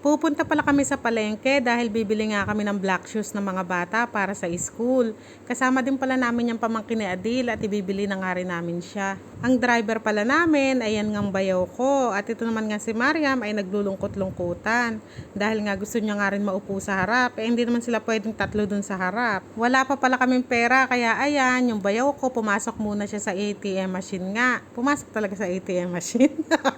Pupunta pala kami sa palengke dahil bibili nga kami ng black shoes ng mga bata para sa school. Kasama din pala namin yung pamangkin ni Adil at ibibili na nga rin namin siya. Ang driver pala namin, ayan ngang bayaw ko. At ito naman nga si Mariam ay naglulungkot-lungkutan. Dahil nga gusto niya nga rin maupo sa harap. Eh hindi naman sila pwedeng tatlo dun sa harap. Wala pa pala kaming pera kaya ayan, yung bayaw ko pumasok muna siya sa ATM machine nga. Pumasok talaga sa ATM machine.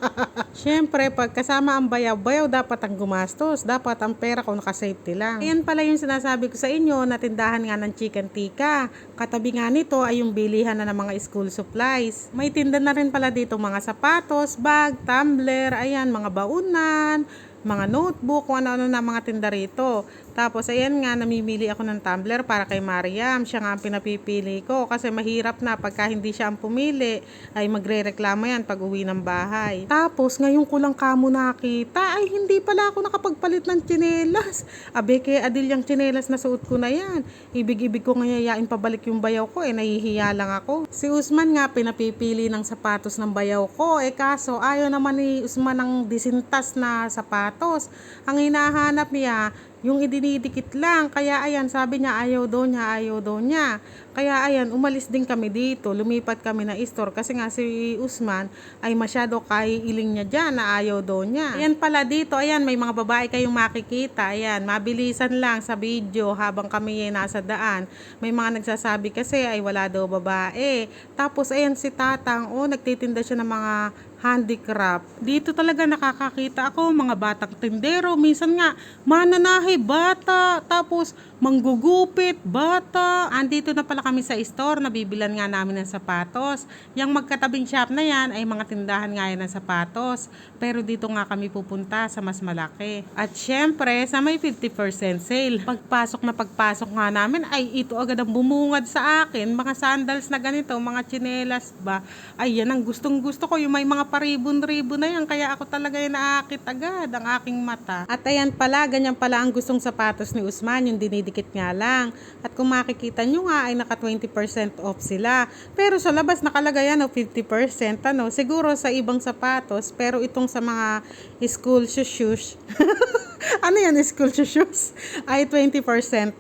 Siyempre, pag kasama ang bayaw-bayaw, dapat ang gumastos. Dapat ang pera ko nakasafety lang. Ayan pala yung sinasabi ko sa inyo na tindahan nga ng chicken tika. Katabi nga nito ay yung bilihan na ng mga school supplies. May tinda na rin pala dito mga sapatos, bag, tumbler, ayan, mga baunan, mga notebook, kung ano-ano na mga tinda rito. Tapos, ayan nga, namimili ako ng tumbler para kay Mariam. Siya nga ang pinapipili ko kasi mahirap na pagka hindi siya ang pumili, ay magre-reklamo yan pag uwi ng bahay. Tapos, ngayon ko lang kamo nakita, ay hindi pala ako nakapagpalit ng tsinelas. Abe, kay Adil yung tsinelas na suot ko na yan. Ibig-ibig ko ngayayain pabalik yung bayaw ko, eh nahihiya lang ako. Si Usman nga, pinapipili ng sapatos ng bayaw ko. Eh kaso, ayaw naman ni Usman ng disintas na sapatos. Ang hinahanap niya, yung idinidikit lang. Kaya ayan, sabi niya ayaw daw niya, ayaw daw niya. Kaya ayan, umalis din kami dito. Lumipat kami na store kasi nga si Usman ay masyado kay iling niya dyan na ayaw daw niya. Ayan pala dito, ayan, may mga babae kayong makikita. Ayan, mabilisan lang sa video habang kami ay nasa daan. May mga nagsasabi kasi ay wala daw babae. Tapos ayan si Tatang, oh, nagtitinda siya ng mga handicraft. Dito talaga nakakakita ako mga batang tindero. Minsan nga, mananahe, bata. Tapos, manggugupit, bata. Andito na pala kami sa store, nabibilan nga namin ng sapatos. Yung magkatabing shop na yan ay mga tindahan nga yan ng sapatos. Pero dito nga kami pupunta sa mas malaki. At syempre, sa may 50% sale. Pagpasok na pagpasok nga namin, ay ito agad ang bumungad sa akin. Mga sandals na ganito, mga tsinelas ba. Ay, yan ang gustong gusto ko. Yung may mga paribon-ribon na yan. Kaya ako talaga yung naakit agad ang aking mata. At ayan pala, ganyan pala ang gustong sapatos ni Usman, yung dinidikit nga lang. At kung makikita nyo nga, ay naka 20% off sila. Pero sa labas nakalagay yan, o 50%. Ano, siguro sa ibang sapatos, pero itong sa mga school shoes, ano yan, school shoes, ay 20%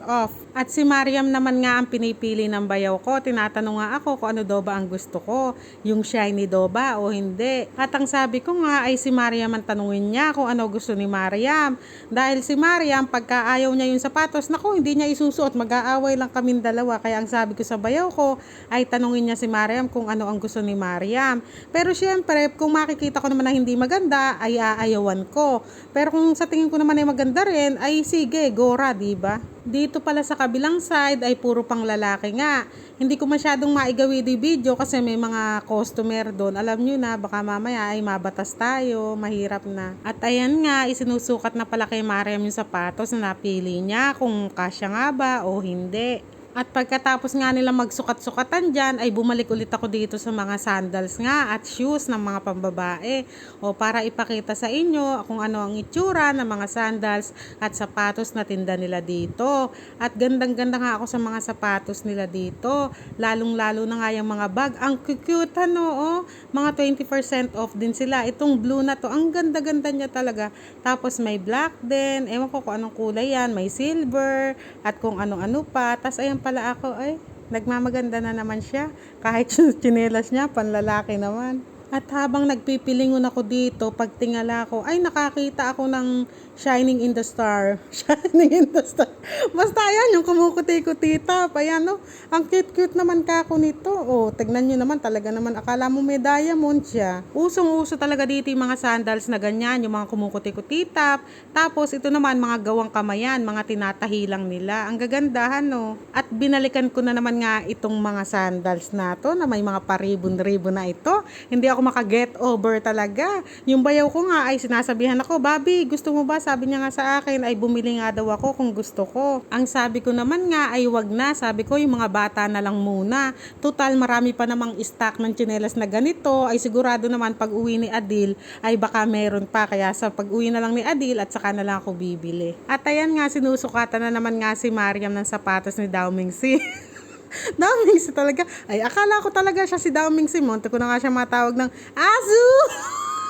off. At si Mariam naman nga ang pinipili ng bayaw ko. Tinatanong nga ako kung ano daw ba ang gusto ko. Yung shiny daw ba o hindi. At ang sabi ko nga ay si Mariam ang tanungin niya kung ano gusto ni Mariam. Dahil si Mariam, pagka ayaw niya yung sapatos, naku, hindi niya isusuot. Mag-aaway lang kaming dalawa. Kaya ang sabi ko sa bayaw ko ay tanungin niya si Mariam kung ano ang gusto ni Mariam. Pero syempre, kung makikita ko naman na hindi maganda, ay aayawan ko. Pero kung sa tingin ko naman ay maganda rin, ay sige, gora, di ba? Dito pala sa kabilang side ay puro pang lalaki nga. Hindi ko masyadong maigawi di video kasi may mga customer doon. Alam nyo na, baka mamaya ay mabatas tayo, mahirap na. At ayan nga, isinusukat na pala kay Mariam yung sapatos na napili niya kung kasya nga ba o hindi. At pagkatapos nga nila magsukat-sukatan dyan, ay bumalik ulit ako dito sa mga sandals nga at shoes ng mga pambabae. O para ipakita sa inyo kung ano ang itsura ng mga sandals at sapatos na tinda nila dito. At gandang-ganda nga ako sa mga sapatos nila dito. Lalong-lalo na nga yung mga bag. Ang cute ano, oh. Mga 20% off din sila. Itong blue na to, ang ganda-ganda niya talaga. Tapos may black din. Ewan ko kung anong kulay yan. May silver at kung ano-ano pa. Tapos ayan pala ako, ay, nagmamaganda na naman siya. Kahit yung tsinelas niya, panlalaki naman. At habang nagpipilingon ako dito, pag tingala ko, ay nakakita ako ng Shining in the Star. Shining in the Star. Basta yan, yung kumukuti-kuti tap. Ayan, no? Ang cute-cute naman kako nito. Oh, tignan nyo naman, talaga naman, akala mo may diamond siya. Usong-uso talaga dito yung mga sandals na ganyan, yung mga kumukuti-kuti tap. Tapos, ito naman, mga gawang kamayan, mga tinatahi lang nila. Ang gagandahan, no? At binalikan ko na naman nga itong mga sandals na to, na may mga paribon-ribon na ito. Hindi ako makaget over talaga. Yung bayaw ko nga ay sinasabihan ako, Bobby, gusto mo ba? Sabi niya nga sa akin ay bumili nga daw ako kung gusto ko. Ang sabi ko naman nga ay wag na. Sabi ko yung mga bata na lang muna. Total marami pa namang stock ng tsinelas na ganito. Ay sigurado naman pag uwi ni Adil ay baka meron pa. Kaya sa pag uwi na lang ni Adil at saka na lang ako bibili. At ayan nga sinusukatan na naman nga si Mariam ng sapatos ni Dao Mingsi. Dao Mingsi talaga. Ay, akala ko talaga siya si Dao Mingsi. Monte ko na nga siya matawag ng Azu!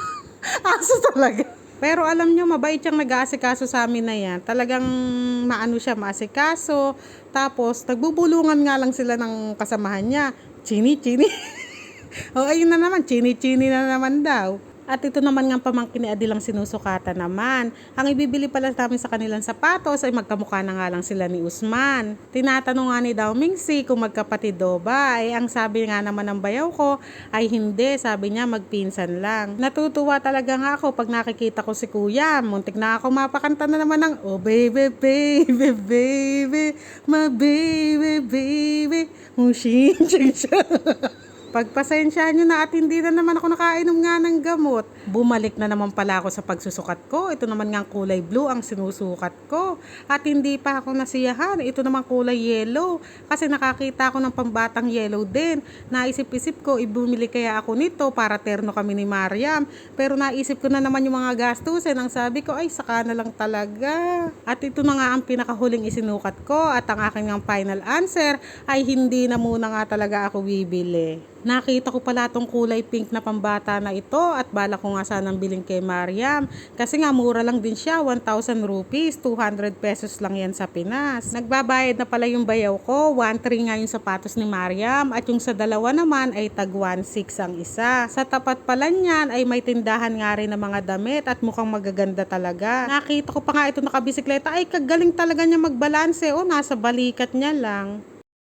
Aso talaga. Pero alam nyo, mabait siyang nag-aasikaso sa amin na yan. Talagang maano siya, maasikaso. Tapos, nagbubulungan nga lang sila ng kasamahan niya. Chini, chini. o ayun na naman, chini, chini na naman daw. At ito naman nga pamangkin ni Adil ang sinusukatan naman. Ang ibibili pala namin sa kanilang sapatos ay magkamukha na nga lang sila ni Usman. Tinatanong nga ni Daw Mingsi kung magkapatid daw ba. Ay ang sabi nga naman ng bayaw ko ay hindi. Sabi niya magpinsan lang. Natutuwa talaga nga ako pag nakikita ko si Kuya. Muntik na ako mapakanta na naman ng Oh baby, baby, baby, my baby, baby. Mushin, ching, Pagpasensya nyo na at hindi na naman ako nakainom nga ng gamot. Bumalik na naman pala ako sa pagsusukat ko. Ito naman nga kulay blue ang sinusukat ko. At hindi pa ako nasiyahan. Ito naman kulay yellow. Kasi nakakita ako ng pambatang yellow din. Naisip-isip ko, ibumili kaya ako nito para terno kami ni Mariam. Pero naisip ko na naman yung mga gastusin. Ang sabi ko, ay saka na lang talaga. At ito na nga ang pinakahuling isinukat ko. At ang aking ang final answer ay hindi na muna nga talaga ako bibili. Nakita ko pala tong kulay pink na pambata na ito at bala ko nga sanang bilhin kay Mariam. Kasi nga mura lang din siya, 1,000 rupees, 200 pesos lang yan sa Pinas. Nagbabayad na pala yung bayaw ko, 1,3 nga yung sapatos ni Mariam at yung sa dalawa naman ay tag 1,6 ang isa. Sa tapat pala niyan ay may tindahan nga rin ng mga damit at mukhang magaganda talaga. Nakita ko pa nga ito nakabisikleta, ay kagaling talaga niya magbalanse o nasa balikat niya lang.